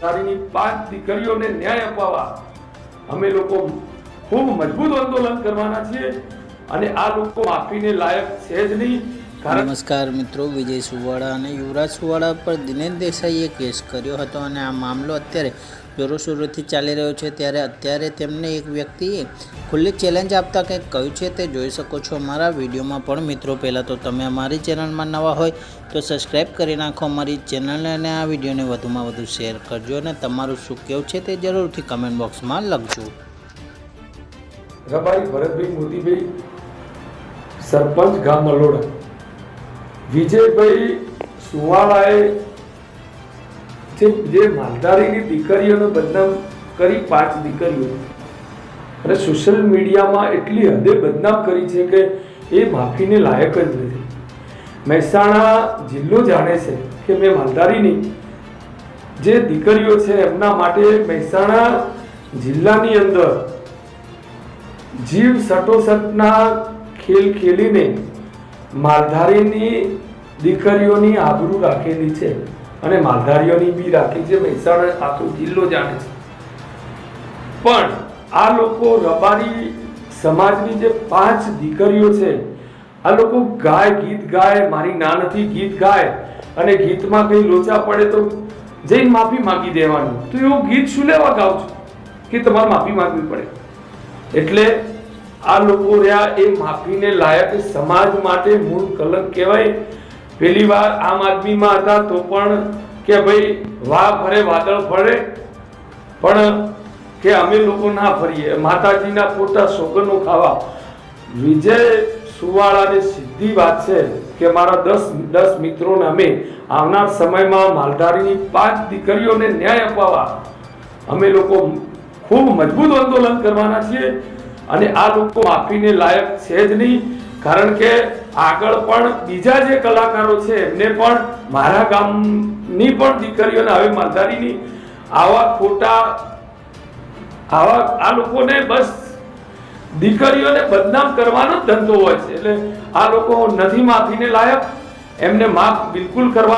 તારીની પાંચ દીકરીઓને ન્યાય અપાવવા. અમે લોકો ખૂબ મજબૂત આંદોલન કરવાના છીએ અને આ લોકો માફીને લાયક છે જ નહીં. નમસ્કાર મિત્રો, વિજય સુવાળા અને યુવરાજ સુવાળા પર દિનેશ દેસાઈએ કેસ કર્યો હતો અને આ મામલો અત્યારે જોરોશોરોથી ચાલી રહ્યો છે ત્યારે અત્યારે તેમને એક વ્યક્તિએ ખુલ્લી ચેલેન્જ આપતા કંઈક કહ્યું છે તે જોઈ શકો છો અમારા વિડીયોમાં પણ મિત્રો, પહેલાં તો તમે અમારી ચેનલમાં નવા હોય તો સબસ્ક્રાઈબ કરી નાખો અમારી ચેનલને અને આ વિડીયોને વધુમાં વધુ શેર કરજો અને તમારું શું કહેવું છે તે જરૂરથી કમેન્ટ બોક્સમાં લખજો. રબારી ભરતભાઈ મોતીભાઈ સરપંચ ગામ મલોડા, વિજયભાઈ સુવાળાએ જે માલધારીની દીકરીઓને બદનામ કરી પાંચ દીકરીઓ. અને સોશિયલ મીડિયામાં એટલી હદે બદનામ કરી છે કે એ માફીને લાયક જ નથી. મહેસાણા જિલ્લો જાણે છે કે મેં માલધારીની જે દીકરીઓ છે, એમના માટે મહેસાણા જિલ્લાની અંદર જીવ સટોસટના ખેલ ખેલીને માલધારીની દીકરીઓની આબરૂ રાખેલી છે. અને માલધારીઓની બી રાખી છે મહેસાણા આખો જિલ્લો જાણે છે. પણ આ લોકો રબારી સમાજની જે પાંચ દીકરીઓ છે, આ લોકો ગાય ગીત ગાય, મારી ના નથી ગીત ગાય, અને ગીતમાં કઈ લોચા પડે તો જઈને માફી માંગી દેવાની. તો એવું ગીત શું લેવા ગાવ છો? કે તમારે માફી માંગવી પડે? એટલે આ લોકો રહ્યા એ માફીને લાયક સમાજ માટે મૂળ કલંક કહેવાય. પેલી વાર આમ આદમીમાં હતા તો પણ કે ભાઈ, વાહ ફરે વાદળ ફરે પણ કે અમે લોકો ના ફરીએ માતાજીના પોતા સોગનો ખાવા. વિજય સુવાળાની સીધી વાત છે કે મારા દસ દસ મિત્રોને અમે આવનાર સમયમાં માલધારીની પાંચ દીકરીઓને ન્યાય અપાવવા. અમે લોકો ખૂબ મજબૂત આંદોલન કરવાના છીએ અને આ લોકો માફીને લાયક છે જ નહીં. કારણ કે આગળ પણ બીજા જે કલાકારો છે, એમને પણ મારા ગામની પણ દીકરીઓને હવે માલધારીની આવા ખોટા, આવા, આ લોકોને બસ દીકરીઓને બદનામ કરવાનો જ ધંધો હોય છે. એટલે આ લોકો નથી માફીને લાયક, એમને માફ બિલકુલ કરવા